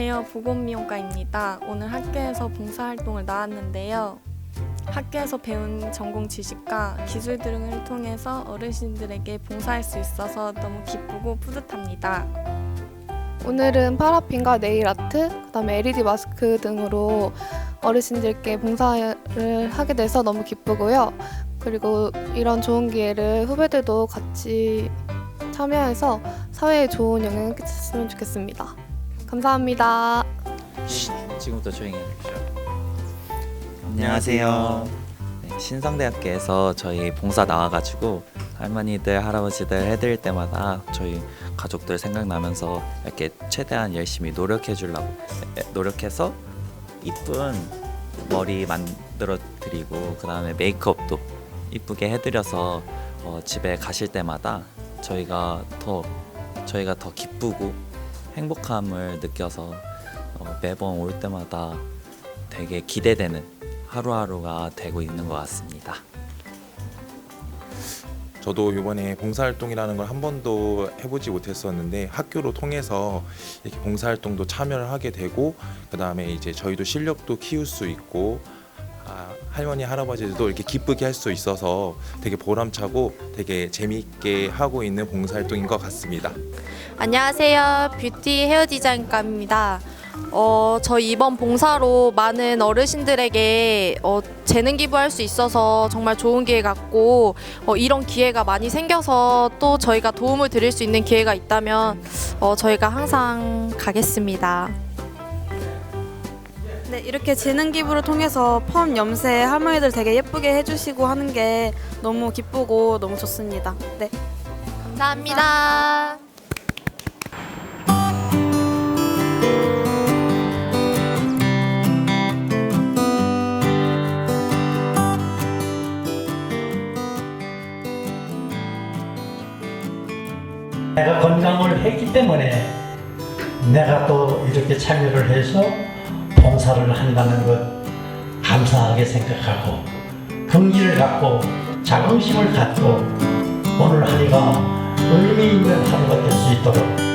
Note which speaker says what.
Speaker 1: 안녕하세요. 보건미용과입니다. 오늘 학교에서 봉사활동을 나왔는데요. 학교에서 배운 전공 지식과 기술 등을 통해서 어르신들에게 봉사할 수 있어서 너무 기쁘고 뿌듯합니다.
Speaker 2: 오늘은 파라핀과 네일 아트, 그다음에 LED 마스크 등으로 어르신들께 봉사를 하게 돼서 너무 기쁘고요. 그리고 이런 좋은 기회를 후배들도 같이 참여해서 사회에 좋은 영향을 끼쳤으면 좋겠습니다. 감사합니다.
Speaker 3: 지금부터 조용히 해주시죠. 안녕하세요. 네, 신성대학교에서 저희 봉사 나와가지고 할머니들 할아버지들 해드릴 때마다 저희 가족들 생각나면서 이렇게 최대한 열심히 노력해 주려고 노력해서 이쁜 머리 만들어 드리고 그 다음에 메이크업도 이쁘게 해드려서 어, 집에 가실 때마다 저희가 더 저희가 더 기쁘고 행복함을 느껴서 어, 매번 올 때마다 되게 기대되는 하루하루가 되고 있는 것 같습니다.
Speaker 4: 저도 이번에 봉사활동이라는 걸 한 번도 해보지 못했었는데 학교로 통해서 이렇게 봉사활동도 참여를 하게 되고 그 다음에 이제 저희도 실력도 키울 수 있고 아, 할머니 할아버지들도 이렇게 기쁘게 할 수 있어서 되게 보람차고 되게 재미있게 하고 있는 봉사활동인 것 같습니다.
Speaker 5: 안녕하세요. 뷰티 헤어 디자인과입니다. 어, 저희 이번 봉사로 많은 어르신들에게 어, 재능 기부할 수 있어서 정말 좋은 기회 같고 어, 이런 기회가 많이 생겨서 또 저희가 도움을 드릴 수 있는 기회가 있다면 어, 저희가 항상 가겠습니다.
Speaker 6: 네, 이렇게 재능 기부를 통해서 펌 염색 할머니들 되게 예쁘게 해주시고 하는 게 너무 기쁘고 너무 좋습니다. 네.
Speaker 5: 감사합니다.
Speaker 7: 내가 건강을 했기 때문에 내가 또 이렇게 참여를 해서 봉사를 한다는 것 감사하게 생각하고 긍지를 갖고 자긍심을 갖고 오늘 하루가 의미 있는 하루가 될 수 있도록